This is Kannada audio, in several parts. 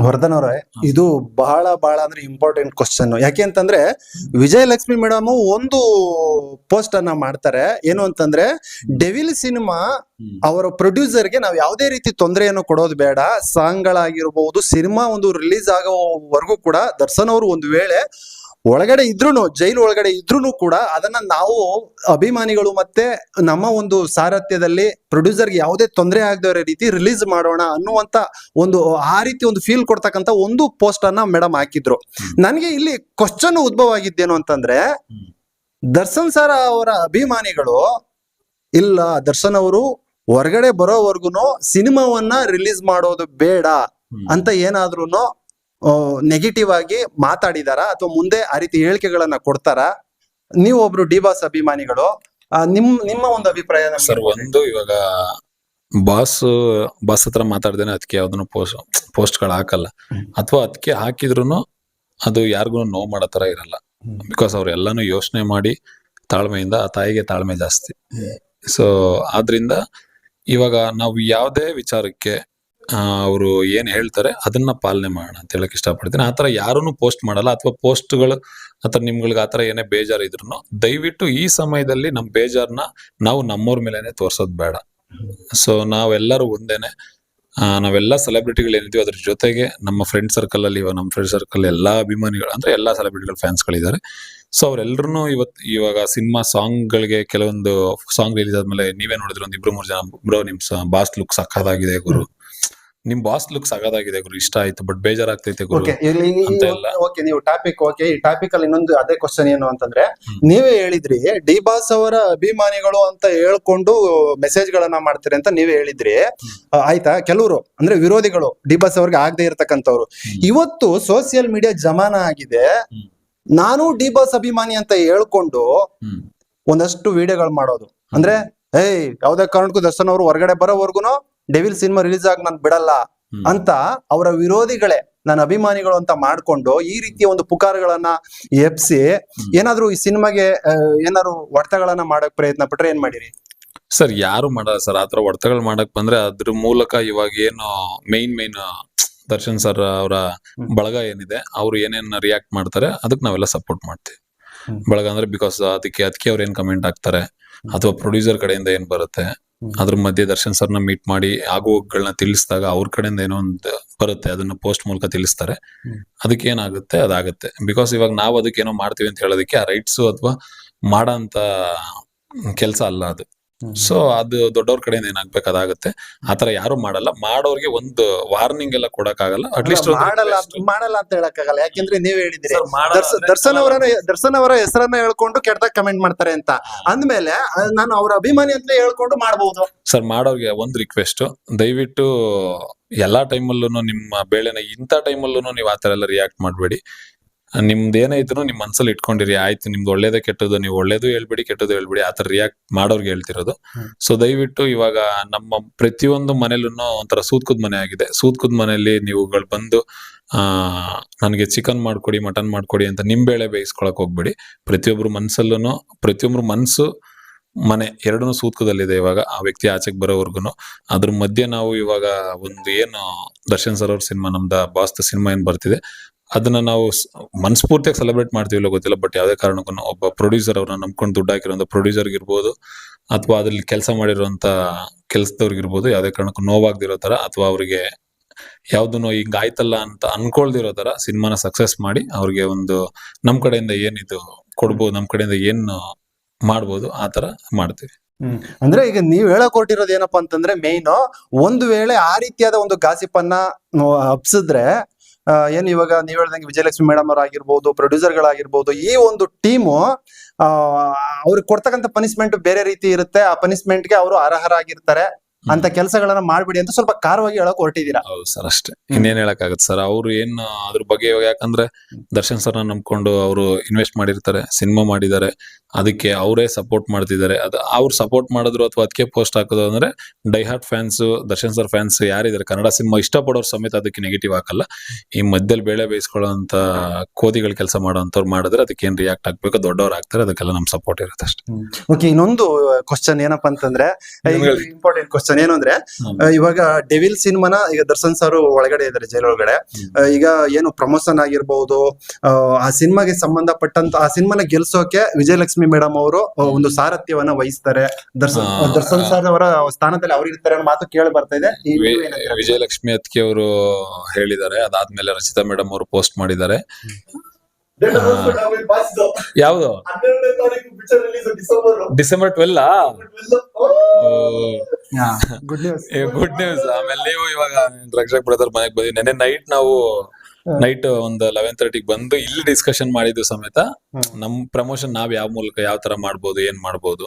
ವರ್ಧನ್ ಅವರೇ ಇದು ಬಹಳ ಬಹಳ ಅಂದ್ರೆ ಇಂಪಾರ್ಟೆಂಟ್ ಕ್ವಶನ್ ಯಾಕೆ ಅಂತಂದ್ರೆ ವಿಜಯಲಕ್ಷ್ಮಿ ಮೇಡಮ್ ಒಂದು ಪೋಸ್ಟ್ ಅನ್ನ ಮಾಡ್ತಾರೆ. ಏನು ಅಂತಂದ್ರೆ ಡೆವಿಲ್ ಸಿನಿಮಾ ಅವರ ಪ್ರೊಡ್ಯೂಸರ್ಗೆ ನಾವು ಯಾವುದೇ ರೀತಿ ತೊಂದರೆಯನ್ನು ಕೊಡೋದು ಬೇಡ. ಸಾಂಗ್ ಸಾಂಗ್ಗಳಾಗಿರ್ಬಹುದು ಸಿನಿಮಾ ಒಂದು ರಿಲೀಸ್ ಆಗೋವರೆಗೂ ಕೂಡ ದರ್ಶನ್ ಅವರು ಒಂದು ವೇಳೆ ಒಳಗಡೆ ಇದ್ರೂ ಜೈಲು ಒಳಗಡೆ ಇದ್ರೂ ಕೂಡ ಅದನ್ನ ನಾವು ಅಭಿಮಾನಿಗಳು ಮತ್ತೆ ನಮ್ಮ ಒಂದು ಸಾರಥ್ಯದಲ್ಲಿ ಪ್ರೊಡ್ಯೂಸರ್ಗೆ ಯಾವುದೇ ತೊಂದರೆ ಆಗದ ರೀತಿ ರಿಲೀಸ್ ಮಾಡೋಣ ಅನ್ನುವಂತ ಒಂದು ಆ ರೀತಿ ಒಂದು ಫೀಲ್ ಕೊಡ್ತಕ್ಕಂತ ಒಂದು ಪೋಸ್ಟ್ ಅನ್ನ ಮೇಡಮ್ ಹಾಕಿದ್ರು. ನನಗೆ ಇಲ್ಲಿ ಕ್ವಶನ್ ಉದ್ಭವ ಆಗಿದ್ದೇನು ಅಂತಂದ್ರೆ ದರ್ಶನ್ ಸರ್ ಅವರ ಅಭಿಮಾನಿಗಳು ಇಲ್ಲ ದರ್ಶನ್ ಅವರು ಹೊರಗಡೆ ಬರೋವರ್ಗುನು ಸಿನಿಮಾವನ್ನ ರಿಲೀಸ್ ಮಾಡೋದು ಬೇಡ ಅಂತ ಏನಾದ್ರೂ ನೆಗೆಟಿವ್ ಆಗಿ ಮಾತಾಡಿದಾರ ಅಥವಾ ಮುಂದೆ ಆ ರೀತಿ ಹೇಳಿಕೆಗಳನ್ನ ಕೊಡ್ತಾರ? ನೀವು ಒಬ್ರು ಡಿ ಬಾಸ್ ಅಭಿಮಾನಿಗಳು ನಿಮ್ ನಿಮ್ಮ ಒಂದು ಅಭಿಪ್ರಾಯ ಸರ್ ಒಂದು ಇವಾಗ ಬಾಸ್ ಬಾಸ್ ಹತ್ರ ಮಾತಾಡ್ದೇನೆ ಅದಕ್ಕೆ ಯಾವ್ದನ್ನು ಪೋಸ್ಟ್ ಪೋಸ್ಟ್ಗಳು ಹಾಕಲ್ಲ ಅಥವಾ ಅದಕ್ಕೆ ಹಾಕಿದ್ರು ಅದು ಯಾರಿಗೂ ನೋವು ಮಾಡೋ ತರ ಇರಲ್ಲ. ಬಿಕಾಸ್ ಅವ್ರು ಎಲ್ಲಾನು ಯೋಚನೆ ಮಾಡಿ ತಾಳ್ಮೆಯಿಂದ ಆ ತಾಯಿಗೆ ತಾಳ್ಮೆ ಜಾಸ್ತಿ. ಸೊ ಆದ್ರಿಂದ ಇವಾಗ ನಾವು ಯಾವುದೇ ವಿಚಾರಕ್ಕೆ ಅವರು ಏನ್ ಹೇಳ್ತಾರೆ ಅದನ್ನ ಪಾಲನೆ ಮಾಡೋಣ ಅಂತ ಹೇಳಕ್ ಇಷ್ಟಪಡ್ತೀನಿ. ಆತರ ಯಾರೂ ಪೋಸ್ಟ್ ಮಾಡಲ್ಲ ಅಥವಾ ಪೋಸ್ಟ್ಗಳು ಅಥವಾ ನಿಮ್ಗಳಿಗೆ ಆತರ ಏನೇ ಬೇಜಾರು ಇದ್ರು ದಯವಿಟ್ಟು ಈ ಸಮಯದಲ್ಲಿ ನಮ್ ಬೇಜಾರ್ನ ನಾವು ನಮ್ಮವ್ರ ಮೇಲೆನೆ ತೋರ್ಸೋದು ಬೇಡ. ಸೊ ನಾವೆಲ್ಲರೂ ಒಂದೇನೆ ಆ, ನಾವೆಲ್ಲ ಸೆಲೆಬ್ರಿಟಿಗಳು ಏನಿದೀವಿ ಅದ್ರ ಜೊತೆಗೆ ನಮ್ಮ ಫ್ರೆಂಡ್ ಸರ್ಕಲ್ ಅಲ್ಲಿ ಇವಾಗ ನಮ್ಮ ಫ್ರೆಂಡ್ ಸರ್ಕಲ್ ಎಲ್ಲಾ ಅಭಿಮಾನಿಗಳು ಅಂದ್ರೆ ಎಲ್ಲಾ ಸೆಲೆಬ್ರಿಟಿಗಳ ಫ್ಯಾನ್ಸ್ ಗಳಿದ್ದಾರೆ ಸೊ ಅವರೆಲ್ಲರೂ ಇವತ್ತು ಇವಾಗ ಸಿನಿಮಾ ಸಾಂಗ್ ಗಳಿಗೆ ಕೆಲವೊಂದು ಸಾಂಗ್ ರಿಲೀಸ್ ಆದ್ಮೇಲೆ ನೀವೇ ನೋಡಿದ್ರೆ ಒಂದು ಇಬ್ರು ಮೂರು ಜನ ಬ್ರೋ ನಿಮ್ ಬಾಸ್ ಲುಕ್ ಸಕ್ಕದಾಗಿದೆ ಗುರು. ನಿಮ್ ಬಾಸ್ ಲುಕ್ ಸಗದಾಗಿದೆ ಗುರು ಇಷ್ಟ ಆಯ್ತು ಬಟ್ ಬೇಜಾರಾಗ್ತೈತೆ ಗುರು ಓಕೆ ಅಂತ ಎಲ್ಲ. ಓಕೆ ನೀವು ಟಾಪಿಕ್ ಓಕೆ ಈ ಟಾಪಿಕ್ ಅಲ್ಲಿ ಇನ್ನೊಂದು ಅದೇ ಕ್ವಶನ್ ಏನು ಅಂತಂದ್ರೆ ನೀವೇ ಹೇಳಿದ್ರಿ ಡಿ ಬಾಸ್ ಅವರ ಅಭಿಮಾನಿಗಳು ಅಂತ ಹೇಳ್ಕೊಂಡು ಮೆಸೇಜ್ ಗಳನ್ನ ಮಾಡ್ತಾರೆ ಅಂತ ನೀವೇ ಹೇಳಿದ್ರಿ. ಆಯ್ತಾ? ಕೆಲವರು ಅಂದ್ರೆ ವಿರೋಧಿಗಳು ಡಿ ಬಾಸ್ ಅವ್ರಿಗೆ ಆಗದೆ ಇರತಕ್ಕಂಥವ್ರು. ಇವತ್ತು ಸೋಷಿಯಲ್ ಮೀಡಿಯಾ ಜಮಾನ ಆಗಿದೆ. ನಾನು ಡಿ ಬಾಸ್ ಅಭಿಮಾನಿ ಅಂತ ಹೇಳ್ಕೊಂಡು ಒಂದಷ್ಟು ವಿಡಿಯೋಗಳು ಮಾಡೋದು. ಅಂದ್ರೆ ಏಯ್ ಯಾವ್ದೇ ಕಾರಣಕ್ಕೂ ದರ್ಶನ್ ಅವರು ಹೊರಗಡೆ ಬರೋವರ್ಗುನು ಡೆವಿಲ್ ಸಿನಿಮಾ ರಿಲೀಸ್ ಆಗಿ ನಾನು ಬಿಡಲ್ಲ ಅಂತ ಅವರ ವಿರೋಧಿಗಳೇ ನನ್ನ ಅಭಿಮಾನಿಗಳು ಅಂತ ಮಾಡ್ಕೊಂಡು ಈ ರೀತಿಯ ಒಂದು ಪುಕಾರಗಳನ್ನ ಎಪ್ಸಿ ಏನಾದ್ರೂ ಈ ಸಿನಿಮಾಗೆ ಏನಾದ್ರು ಹೊಡೆತಗಳನ್ನ ಮಾಡಕ್ ಪ್ರಯತ್ನ ಪಟ್ರೆ ಏನ್ ಮಾಡಿರಿ? ಸರ್ ಯಾರು ಮಾಡಲ್ಲ ಸರ್. ಆತರ ಹೊಡೆತಗಳು ಮಾಡಕ್ ಬಂದ್ರೆ ಅದ್ರ ಮೂಲಕ ಇವಾಗ ಏನು ಮೈನ್ ಮೈನ್ ದರ್ಶನ್ ಸರ್ ಅವರ ಬಳಗ ಏನಿದೆ ಅವ್ರು ಏನೇನ್ ರಿಯಾಕ್ಟ್ ಮಾಡ್ತಾರೆ ಅದಕ್ಕೆ ನಾವೆಲ್ಲ ಸಪೋರ್ಟ್ ಮಾಡ್ತೀವಿ. ಬಳಗ ಅಂದ್ರೆ ಬಿಕಾಸ್ ಅದಕ್ಕೆ ಅದಕ್ಕೆ ಅವ್ರು ಏನ್ ಕಮೆಂಟ್ ಹಾಕ್ತಾರೆ ಅಥವಾ ಪ್ರೊಡ್ಯೂಸರ್ ಕಡೆಯಿಂದ ಏನ್ ಬರುತ್ತೆ. ಅದ್ರ ಮಧ್ಯೆ ದರ್ಶನ್ ಸರ್ನ ಮೀಟ್ ಮಾಡಿ ಆಗುವಗಳನ್ನ ತಿಳಿಸಿದಾಗ ಅವ್ರ ಕಡೆಯಿಂದ ಏನೋ ಒಂದು ಬರುತ್ತೆ ಅದನ್ನ ಪೋಸ್ಟ್ ಮೂಲಕ ತಿಳಿಸ್ತಾರೆ. ಅದಕ್ಕೆ ಏನಾಗುತ್ತೆ ಅದಾಗುತ್ತೆ. ಬಿಕಾಸ್ ಇವಾಗ ನಾವು ಅದಕ್ಕೆ ಏನೋ ಮಾಡ್ತೀವಿ ಅಂತ ಹೇಳೋದಕ್ಕೆ ಆ ರೈಟ್ಸ್ ಅಥವಾ ಮಾಡಂತ ಕೆಲಸ ಅಲ್ಲ ಅದು. ಸೊ ಅದು ದೊಡ್ಡವ್ರ ಕಡೆಯಿಂದ ಏನಾಗ್ಬೇಕು ಅದಾಗುತ್ತೆ. ಆತರ ಯಾರು ಮಾಡಲ್ಲ. ಮಾಡೋರ್ಗೆ ಒಂದು ವಾರ್ನಿಂಗ್ ಎಲ್ಲ ಕೊಡಕ್ಕಾಗಲ್ಲ. ಅಟ್ಲೀಸ್ಟ್ ಮಾಡಲ್ಲ ಮಾಡಲ್ಲ ಅಂತ ಹೇಳಕ್ಕಾಗಲ್ಲ. ಯಾಕೆಂದ್ರೆ ನೀವ್ ಹೇಳಿದ್ರಿ. ದರ್ಶನ್ ಅವರ ದರ್ಶನ್ ಅವರ ಹೆಸರನ್ನ ಹೇಳ್ಕೊಂಡು ಕೆಟ್ಟದಾಗ ಕಮೆಂಟ್ ಮಾಡ್ತಾರೆ ಅಂತ. ಅಂದ್ಮೇಲೆ ನಾನು ಅವ್ರ ಅಭಿಮಾನಿ ಅಂತ ಹೇಳ್ಕೊಂಡು ಮಾಡಬಹುದು ಸರ್ ಮಾಡೋರ್ಗೆ ಒಂದ್ ರಿಕ್ವೆಸ್ಟ್ ದಯವಿಟ್ಟು ಎಲ್ಲಾ ಟೈಮಲ್ಲೂ ನಿಮ್ಮ ಬೆಳೆನ ಇಂಥ ಟೈಮಲ್ಲೂ ನೀವು ಆತರ ಎಲ್ಲ ರಿಯಾಕ್ಟ್ ಮಾಡಬೇಡಿ. ನಿಮ್ದು ಏನೈತನೋ ನಿಮ್ಮ ನಿಮ್ ಮನ್ಸಲ್ಲಿ ಇಟ್ಕೊಂಡಿರಿ ಆಯ್ತು ನಿಮ್ದು ಒಳ್ಳೇದೇ ಕೆಟ್ಟದ್ದು ನೀವು ಒಳ್ಳೇದು ಹೇಳ್ಬಿಡಿ ಕೆಟ್ಟದ್ದು ಹೇಳ್ಬಿಡಿ ಆತರ ರಿಯಾಕ್ಟ್ ಮಾಡೋರ್ಗೆ ಹೇಳ್ತಿರೋದು. ಸೊ ದಯವಿಟ್ಟು ಇವಾಗ ನಮ್ಮ ಪ್ರತಿಯೊಂದು ಮನೇಲೂ ಒಂಥರ ಸೂತ್ಕುದ್ ಮನೆ ಆಗಿದೆ. ಸೂತ್ಕುದ್ ಮನೆಯಲ್ಲಿ ನೀವುಗಳು ಬಂದು ಆ ನನಗೆ ಚಿಕನ್ ಮಾಡ್ಕೊಡಿ ಮಟನ್ ಮಾಡ್ಕೊಡಿ ಅಂತ ನಿಮ್ ಬೇಳೆ ಬೇಯಿಸ್ಕೊಳಕ್ ಹೋಗ್ಬೇಡಿ. ಪ್ರತಿಯೊಬ್ರು ಮನ್ಸಲ್ಲೂ ಪ್ರತಿಯೊಬ್ರು ಮನ್ಸು ಮನೆ ಎರಡೂ ಸೂತ್ಕದಲ್ಲಿದೆ ಇವಾಗ ಆ ವ್ಯಕ್ತಿ ಆಚೆಗೆ ಬರೋವರ್ಗುನು. ಅದ್ರ ಮಧ್ಯೆ ನಾವು ಇವಾಗ ಒಂದು ಏನು ದರ್ಶನ್ ಸರ್ ಅವ್ರ ಸಿನಿಮಾ ನಮ್ದ ಬಾಸ್ತ ಸಿನಿಮಾ ಏನ್ ಬರ್ತಿದೆ ಅದನ್ನ ನಾವು ಮನಸ್ಫೂರ್ತಿಯಾಗಿ ಸೆಲೆಬ್ರೇಟ್ ಮಾಡ್ತೀವಿ ಗೊತ್ತಿಲ್ಲ ಬಟ್ ಯಾವುದೇ ಕಾರಣಕ್ಕೂ ಒಬ್ಬ ಪ್ರೊಡ್ಯೂಸರ್ ಅವ್ರನ್ನ ನಂಬ್ಕೊಂಡು ದುಡ್ಡು ಹಾಕಿರೋ ಪ್ರೊಡ್ಯೂಸರ್ ಇರ್ಬೋದು ಅಥವಾ ಅದ್ರಲ್ಲಿ ಕೆಲಸ ಮಾಡಿರುವಂತ ಕೆಲಸದವ್ರಿಗಿರ್ಬೋದು ಯಾವುದೇ ಕಾರಣಕ್ಕೂ ನೋವಾಗ್ದಿರೋ ತರ ಅಥವಾ ಅವ್ರಿಗೆ ಯಾವ್ದನ್ನು ಹಿಂಗ ಆಯ್ತಲ್ಲ ಅಂತ ಅನ್ಕೊಳ್ದಿರೋ ತರ ಸಿನಿಮಾನ ಸಕ್ಸಸ್ ಮಾಡಿ ಅವ್ರಿಗೆ ಒಂದು ನಮ್ ಕಡೆಯಿಂದ ಏನಿದು ಕೊಡ್ಬೋದು, ನಮ್ ಕಡೆಯಿಂದ ಏನ್ ಮಾಡ್ಬೋದು, ಆ ತರ ಮಾಡ್ತೀವಿ. ಅಂದ್ರೆ ಈಗ ನೀವ್ ಹೇಳಕ್ ಹೊರಟಿರೋದು ಏನಪ್ಪಾ ಅಂತಂದ್ರೆ ಮೇನ್ ಒಂದು ವೇಳೆ ಆ ರೀತಿಯಾದ ಒಂದು ಗಾಸಿಪ್ ಅನ್ನ ಹಬ್ಸಿದ್ರೆ ಏನ್ ಇವಾಗ ನೀವ್ ಹೇಳ್ದಂಗೆ ವಿಜಯಲಕ್ಷ್ಮಿ ಮೇಡಮ್ ಅವರಾಗಿರ್ಬೋದು ಪ್ರೊಡ್ಯೂಸರ್ ಗಳಾಗಿರ್ಬೋದು ಈ ಒಂದು ಟೀಮು ಅವ್ರಿಗೆ ಕೊಡ್ತಕ್ಕಂಥ ಪನಿಷ್ಮೆಂಟ್ ಬೇರೆ ರೀತಿ ಇರುತ್ತೆ. ಆ ಪನಿಷ್ಮೆಂಟ್ಗೆ ಅವರು ಅರ್ಹರಾಗಿರ್ತಾರೆ. ಅಂತ ಕೆಲಸಗಳನ್ನ ಮಾಡ್ಬಿಡಿ ಅಂತ ಸ್ವಲ್ಪ ಕಾರವಾಗಿ ಹೇಳಕ್ ಹೊರಟಿದ್ದೀರಾ ಹೌದು ಸರ್ ಅಷ್ಟೇ. ಇನ್ನೇನ್ ಹೇಳಕ್ಕಾಗತ್ತೆ ಸರ್ ಅವ್ರು ಏನ್ ಅದ್ರ ಬಗ್ಗೆ ಯಾಕಂದ್ರೆ ದರ್ಶನ್ ಸರ್ನ ನಂಬ್ಕೊಂಡು ಅವರು ಇನ್ವೆಸ್ಟ್ ಮಾಡಿರ್ತಾರೆ ಸಿನಿಮಾ ಮಾಡಿದ್ದಾರೆ. ಅದಕ್ಕೆ ಅವರೇ ಸಪೋರ್ಟ್ ಮಾಡ್ತಿದ್ದಾರೆ. ಅದು ಅವ್ರು ಸಪೋರ್ಟ್ ಮಾಡಿದ್ರು ಅಥವಾ ಅದಕ್ಕೆ ಪೋಸ್ಟ್ ಹಾಕೋದು ಅಂದ್ರೆ diehard fans Darshan sir fans ಯಾರಿದ್ದಾರೆ? ಕನ್ನಡ ಸಿನಿಮಾ ಇಷ್ಟಪಡೋರು ಸಮೇತ ಅದಕ್ಕೆ ನೆಗೆಟಿವ್ ಹಾಕಲ್ಲ. ಈ ಮಧ್ಯದಲ್ಲಿ ಬೇಳೆ ಬೇಯಿಸ್ಕೊಳ್ಳೋಂತ ಕೋದಿಗಳು ಕೆಲಸ ಮಾಡೋಂಥವ್ರು ಮಾಡಿದ್ರೆ ಅದಕ್ಕೆ ಏನು ರಿಯಾಕ್ಟ್ ಆಗ್ಬೇಕು? ದೊಡ್ಡವ್ರು ಆಗ್ತಾರೆ ಅದಕ್ಕೆಲ್ಲ ನಮ್ಮ ಸಪೋರ್ಟ್ ಇರುತ್ತೆ ಅಷ್ಟೇ. ಓಕೆ ಇನ್ನೊಂದು ಕ್ವಶನ್ ಏನಪ್ಪಾ ಅಂತಂದ್ರೆ ಇಂಪಾರ್ಟೆಂಟ್ ಕ್ವಶನ್ ಏನು ಅಂದ್ರೆ. ಇವಾಗ ಡೆವಿಲ್ ಸಿನಿಮಾನ ಈಗ ದರ್ಶನ್ ಸರ್ ಒಳಗಡೆ ಇದ್ದಾರೆ ಜೈಲ್ ಒಳಗಡೆ ಈಗ ಏನು ಪ್ರಮೋಷನ್ ಆಗಿರ್ಬಹುದು ಆ, ಆ ಸಿನಿಮಾಗೆ ಸಂಬಂಧಪಟ್ಟಂತ ಆ ಸಿನಿಮಾನ ಗೆಲ್ಸೋಕೆ ವಿಜಯಲಕ್ಷ್ಮಿ ಮೇಡಮ್ ಅವರು ಒಂದು ಸಾರಥ್ಯವನ್ನ ವಹಿಸ್ತಾರೆ. ದರ್ಶನ್ ದರ್ಶನ್ ಸರ್ ಅವರ ಸ್ಥಾನದಲ್ಲಿ ಅವ್ರು ಇರ್ತಾರೆ ಅನ್ನೋ ಮಾತು ಕೇಳಿ ಬರ್ತಾ ಇದೆ. ಈ? ವಿಜಯಲಕ್ಷ್ಮಿ ಅತ್ಕೆ ಅವರು ಹೇಳಿದ್ದಾರೆ. ಅದಾದ್ಮೇಲೆ ರಚಿತಾ ಮೇಡಮ್ ಅವರು ಪೋಸ್ಟ್ ಮಾಡಿದ್ದಾರೆ. ಯಾವುದು? ಡಿಸೆಂಬರ್ ಡಿಸೆಂಬರ್ ಟ್ವೆಲ್ ಹಾ, good news. ಗುಡ್ ನ್ಯೂಸ್ ಆಮೇಲೆ ನೀವು ಇವಾಗ ರಕ್ಷಕ್ ಬ್ರದರ್ ಮನೆಗೆ ಬಂದ್ವಿ ನೆನ್ನೆ ನೈಟ್ ನಾವು ನೈಟ್ ಒಂದು ಲೆವೆನ್ ತರ್ಟಿಗೆ ಬಂದು ಇಲ್ಲಿ ಡಿಸ್ಕಷನ್ ಮಾಡಿದ್ದು ಸಮೇತ. ನಮ್ ಪ್ರಮೋಷನ್ ನಾವ್ ಯಾವ ಮೂಲಕ ಯಾವ ತರ ಮಾಡ್ಬೋದು ಏನ್ ಮಾಡ್ಬೋದು.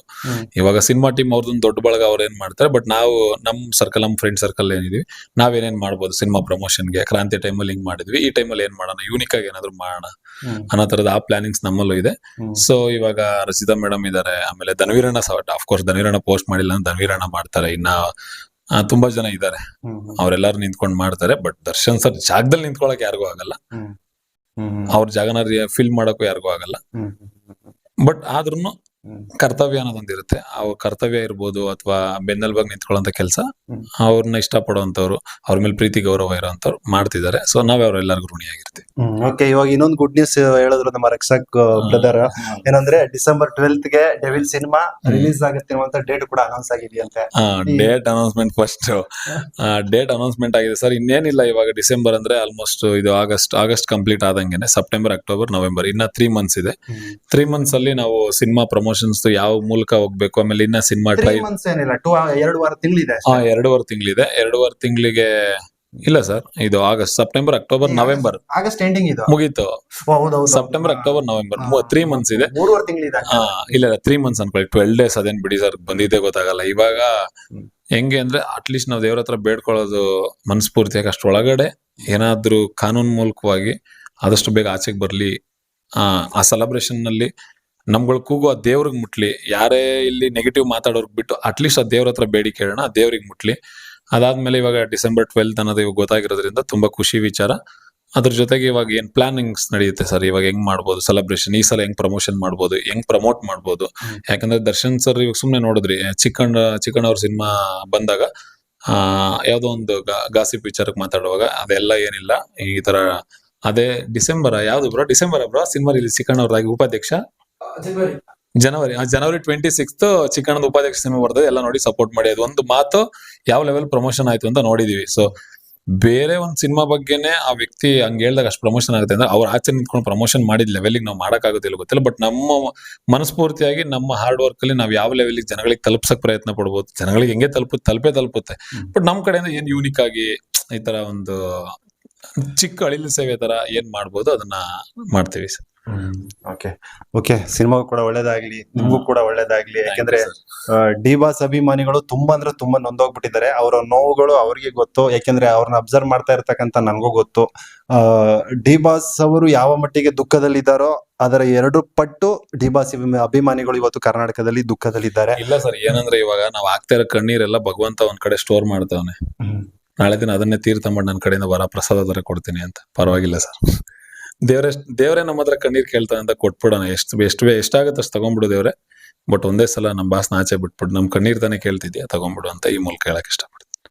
ಇವಾಗ ಸಿನಿಮಾ ಟೀಮ್ ಅವ್ರದ್ದು ದೊಡ್ಡ ಬಳಗ ಅವ್ರ ಏನ್ ಮಾಡ್ತಾರೆ ಬಟ್ ನಾವು ನಮ್ ಸರ್ಕಲ್ ನಮ್ ಫ್ರೆಂಡ್ ಸರ್ಕಲ್ ಏನಿದೀವಿ ನಾವೇನೇನ್ ಮಾಡ್ಬೋದು ಸಿನಿಮಾ ಪ್ರಮೋಷನ್ಗೆ ಕ್ರಾಂತಿ ಟೈಮಲ್ಲಿ ಹಿಂಗ್ ಮಾಡಿದ್ವಿ ಈ ಟೈಮಲ್ಲಿ ಏನ್ ಮಾಡೋಣ ಯೂನಿಕ್ ಆಗಿ ಏನಾದ್ರು ಮಾಡೋಣ. ಅನ್ನೋ ತರದ ಆ ಪ್ಲಾನಿಂಗ್ಸ್ ನಮ್ಮಲ್ಲೂ ಇದೆ. ಸೊ ಇವಾಗ ರಚಿತಾ ಮೇಡಮ್ ಇದಾರೆ ಆಮೇಲೆ ಧನ್ವೀರಣ್ಣ ಆಫ್ ಕೋರ್ಸ್ ಧನ್ವೀರಣ್ಣ ಪೋಸ್ಟ್ ಮಾಡಿಲ್ಲ ಅಂದ್ರೆ ಧನ್ವೀರಣ್ಣ ಮಾಡ್ತಾರೆ ಇನ್ನ ಆ, ತುಂಬಾ ಜನ ಇದ್ದಾರೆ ಅವ್ರೆಲ್ಲಾರು ನಿಂತ್ಕೊಂಡು ಮಾಡ್ತಾರೆ ಬಟ್ ದರ್ಶನ್ ಸರ್ ಜಾಗದಲ್ಲಿ ನಿಂತ್ಕೊಳಕ್ ಯಾರಿಗೂ ಆಗಲ್ಲ. ಅವ್ರ ಜಾಗನ ಫಿಲ್ ಮಾಡಕ್ಕೂ ಯಾರಿಗೂ ಆಗಲ್ಲ ಬಟ್ ಆದ್ರೂನು ಹ್ಮ್. ಕರ್ತವ್ಯ ಅನ್ನೋದೊಂದಿರುತ್ತೆ ಅವ್ರ ಕರ್ತವ್ಯ ಇರ್ಬೋದು ಅಥವಾ ಬೆನ್ನೆಲ್ಬಾಗ್ ನಿಂತ್ಕೊಳ್ಳೋಂತ ಕೆಲಸ. ಅವ್ರನ್ನ ಇಷ್ಟಪಡುವಂತವ್ರು ಅವ್ರ ಮೇಲೆ ಪ್ರೀತಿ ಗೌರವ ಇರೋಂಥವ್ರು ಮಾಡ್ತಿದ್ದಾರೆ. ಸೊ ನಾವೇ ಅವ್ರೆಲ್ಲರಿಗೂ ಋಣಿಯಾಗಿರ್ತೀವಿ. ಓಕೆ ಇವಾಗ ಇನ್ನೊಂದು ಗುಡ್ ನ್ಯೂಸ್ ಹೇಳಿದ್ರು ನಮ್ಮ ರಕ್ಷಕ್ ಬ್ರದರ್ ಏನಂದ್ರೆ ಡಿಸೆಂಬರ್ ಟ್ವೆಲ್ತ್ಗೆ ಡೆವಿಲ್ ಸಿನಿಮಾ ರಿಲೀಸ್ ಆಗುತ್ತೆ ಡೇಟ್ ಕೂಡ announce ಆಗಿದೆಯಂತೆ. Date announcement first date announcement ಆಗಿದೆ. ಸರ್ ಇನ್ನೇನಿಲ್ಲ ಇವಾಗ ಡಿಸೆಂಬರ್ ಅಂದ್ರೆ ಆಲ್ಮೋಸ್ಟ್ ಇದು ಆಗಸ್ಟ್ ಆಗಸ್ಟ್ ಕಂಪ್ಲೀಟ್ ಆದಂಗೆ ಸೆಪ್ಟೆಂಬರ್ ಅಕ್ಟೋಬರ್ ನವೆಂಬರ್ ಇನ್ನ ತ್ರೀ ಮಂತ್ಸ್ ಇದೆ. ತ್ರೀ ಮಂತ್ಸ್ ಅಲ್ಲಿ ನಾವು ಸಿನಿಮಾ ಪ್ರಮೋಷನ್ಸ್ ಯಾವ ಮೂಲಕ ಹೋಗ್ಬೇಕು? ಆಮೇಲೆ ಇನ್ನ ಸಿನಿಮಾ ಟ್ರೈ ಮಂತ್ಸ್ ಏನಿಲ್ಲ ಟೂ ತಿಂಗಳಿದೆ ಹಾ ಎರಡೂವರೆ ತಿಂಗಳಿದೆ. ಎರಡೂವರೆ ತಿಂಗಳಿಗೆ ಇಲ್ಲ ಸರ್ ಇದು August September October November August ending ಇದು. ಮುಗೀತು. September October November three months ಇದೆ. ಮೂರುವರೆ ತಿಂಗಳಿದೆ. ಆ, ಇಲ್ಲ ಇಲ್ಲ ತ್ರೀ ಮಂತ್ಸ್ ಅನ್ಕೊಳ್ಳಿ. ಟ್ವೆಲ್ ಡೇಸ್ ಅದೇನ್ ಬಿಡಿ ಸರ್ ಬಂದಿದ್ದೆ ಗೊತ್ತಾಗಲ್ಲ. ಇವಾಗ ಹೆಂಗೆ ಅಂದ್ರೆ ಅಟ್ಲೀಸ್ಟ್ ನಾವು ದೇವ್ರ ಹತ್ರ ಬೇಡ್ಕೊಳ್ಳೋದು ಮನಸ್ಫೂರ್ತಿಯಾಗಿ ಅಷ್ಟೊಳಗಡೆ ಏನಾದ್ರೂ ಕಾನೂನು ಮೂಲಕವಾಗಿ ಆದಷ್ಟು ಬೇಗ ಆಚೆಗೆ ಬರ್ಲಿ. ಆ ಆ ಸೆಲೆಬ್ರೇಷನ್ನಲ್ಲಿ ನಮ್ಗಳು ಕೂಗು ಆ ದೇವ್ರಿಗೆ ಮುಟ್ಲಿ. ಯಾರೇ ಇಲ್ಲಿ ನೆಗೆಟಿವ್ ಮಾತಾಡೋರ್ಗ್ ಬಿಟ್ಟು ಅಟ್ಲೀಸ್ಟ್ ಆ ದೇವ್ರ ಹತ್ರ ಬೇಡಿ ಕೇಳೋಣ ಆ ದೇವ್ರಿಗೆ ಮುಟ್ಲಿ. ಅದಾದ್ಮೇಲೆ ಇವಾಗ ಡಿಸೆಂಬರ್ ಟ್ವೆಲ್ತ್ ಅನ್ನೋದು ಇವಾಗ ಗೊತ್ತಾಗಿರೋದ್ರಿಂದ ತುಂಬಾ ಖುಷಿ ವಿಚಾರ. ಅದ್ರ ಜೊತೆಗೆ ಇವಾಗ ಏನ್ ಪ್ಲಾನಿಂಗ್ಸ್ ನಡೆಯುತ್ತೆ ಸರ್? ಇವಾಗ ಹೆಂಗ್ ಮಾಡ್ಬೋದು ಸೆಲೆಬ್ರೇಷನ್ ಈ ಸಲ ಹೆಂಗ್ ಪ್ರಮೋಷನ್ ಮಾಡ್ಬೋದು? ಹೆಂಗ್ ಪ್ರಮೋಟ್ ಮಾಡ್ಬೋದು? ಯಾಕಂದ್ರೆ ದರ್ಶನ್ ಸರ್ ಇವಾಗ ಸುಮ್ನೆ ನೋಡಿದ್ರಿ ಚಿಕ್ಕಣ್ಣ ಚಿಕ್ಕಣ್ಣ ಅವ್ರ ಸಿನಿಮಾ ಬಂದಾಗ ಆ ಯಾವ್ದೋ ಒಂದು ಗಾಸಿಪ್ ವಿಚಾರಕ್ಕೆ ಮಾತಾಡುವಾಗ ಅದೆಲ್ಲ ಏನಿಲ್ಲ. ಈ ತರ ಅದೇ ಡಿಸೆಂಬರ್ ಯಾವ್ದು bro December bro cinema release Chikkanna ಅವ್ರದಾಗಿ Upadhyaksha? ಜನವರಿ. ಜನವರಿ ಟ್ವೆಂಟಿ ಸಿಕ್ಸ್ತ್ ಚಿಕ್ಕಣ್ಣದ ಉಪಾಧ್ಯಕ್ಷ ಸಿನಿಮಾ ಬರ್ತದೆ, ಎಲ್ಲ ನೋಡಿ ಸಪೋರ್ಟ್ ಮಾಡಿ. ಅದು ಒಂದು ಮಾತು ಯಾವ ಲೆವೆಲ್ ಪ್ರಮೋಷನ್ ಆಯ್ತು ಅಂತ ನೋಡಿದೀವಿ. ಸೊ ಬೇರೆ ಒಂದ್ ಸಿನಿಮಾ ಬಗ್ಗೆನೆ ಆ ವ್ಯಕ್ತಿ ಹಂಗೆ ಹೇಳ್ದಾಗ ಅಷ್ಟು ಪ್ರಮೋಷನ್ ಆಗುತ್ತೆ ಅಂದ್ರೆ ಅವ್ರ ಆಚೆ ನಿಂತ್ಕೊಂಡು ಪ್ರಮೋಷನ್ ಮಾಡಿದ ಲೆವೆಲ್ಗೆ ನಾವು ಮಾಡಕ್ಕಾಗೋದಿಲ್ಲ, ಗೊತ್ತಿಲ್ಲ. ಬಟ್ ನಮ್ಮ ಮನಸ್ಫೂರ್ತಿಯಾಗಿ, ನಮ್ಮ ಹಾರ್ಡ್ ವರ್ಕ್ ಅಲ್ಲಿ ನಾವು ಯಾವ ಲೆವೆಲ್ಗೆ ಜನಗಳಿಗೆ ತಲುಪ್ಸಕ್ ಪ್ರಯತ್ನ ಪಡ್ಬೋದು, ಜನಗಳಿಗೆ ಹೆಂಗೆ ತಲುಪುತ್ತೆ ತಲುಪೇ ತಲುಪುತ್ತೆ. ಬಟ್ ನಮ್ ಕಡೆಯಿಂದ ಏನ್ ಯೂನಿಕ್ ಆಗಿ ಈ ತರ ಒಂದು ಚಿಕ್ಕ ಅಳಿಲು ಸೇವೆ ತರ ಏನ್ ಮಾಡ್ಬೋದು ಅದನ್ನ ಮಾಡ್ತೀವಿ ಸರ್. ಓಕೆ ಓಕೆ ಸಿನಿಮಾ ಕೂಡ ಒಳ್ಳೇದಾಗ್ಲಿ ನಿಮ್ಗೂ ಕೂಡ ಒಳ್ಳೇದಾಗ್ಲಿ. ಯಾಕಂದ್ರೆ ಡಿ ಬಾಸ್ ಅಭಿಮಾನಿಗಳು ತುಂಬಾ ಅಂದ್ರೆ ತುಂಬಾ ನೊಂದೋಗ್ಬಿಟ್ಟಿದ್ದಾರೆ. ಅವರ ನೋವುಗಳು ಅವ್ರಿಗೆ ಗೊತ್ತು. ಯಾಕೆಂದ್ರೆ ಅವ್ರನ್ನ ಅಬ್ಸರ್ವ್ ಮಾಡ್ತಾ ಇರ್ತಕ್ಕಂತ ನನ್ಗೂ ಗೊತ್ತು. ಆ ಡಿ ಬಾಸ್ ಅವರು ಯಾವ ಮಟ್ಟಿಗೆ ದುಃಖದಲ್ಲಿದ್ದಾರೋ ಅದರ ಎರಡು ಪಟ್ಟು ಡಿ ಬಾಸ್ ಅಭಿಮಾನಿಗಳು ಇವತ್ತು ಕರ್ನಾಟಕದಲ್ಲಿ ದುಃಖದಲ್ಲಿದ್ದಾರೆ. ಇಲ್ಲ ಸರ್ ಏನಂದ್ರೆ ಇವಾಗ ನಾವ್ ಆಗ್ತಾ ಇರೋ ಕಣ್ಣೀರೆಲ್ಲ ಭಗವಂತ ಒಂದ್ ಕಡೆ ಸ್ಟೋರ್ ಮಾಡ್ತಾವನೆ. ನಾಳೆ ದಿನ ಅದನ್ನೇ ತೀರ್ಥ ಮಾಡಿ ನನ್ನ ಕಡೆಯಿಂದ ವರ ಪ್ರಸಾದ ಕೊಡ್ತೀನಿ ಅಂತ. ಪರವಾಗಿಲ್ಲ ಸರ್ ದೇವ್ರೆ ದೇವ್ರೆ ನಮ್ಮ ಹತ್ರ ಕಣ್ಣೀರ್ ಕೇಳ್ತಾನೆ ಅಂತ ಕೊಟ್ಬಿಡೋಣ. ಎಷ್ಟು ಎಷ್ಟು, ಎಷ್ಟಾಗತ್ತೆ ಅಷ್ಟು ತಗೊಂಡ್ಬಿಡು ದೇವ್ರೆ. ಬಟ್ ಒಂದೇ ಸಲ ನಮ್ಮ ಬಾಸ್ನ ಆಚೆ ಬಿಟ್ಬಿಟ್ಟು ನಮ್ಮ ಕಣ್ಣೀರ್ ತಾನೇ ಕೇಳ್ತಿದ್ಯಾ? ತಗೊಂಡ್ಬಿಡು ಅಂತ ಈ ಮೂಲಕ ಹೇಳಕ್ ಇಷ್ಟಪಡ್ತೀನಿ.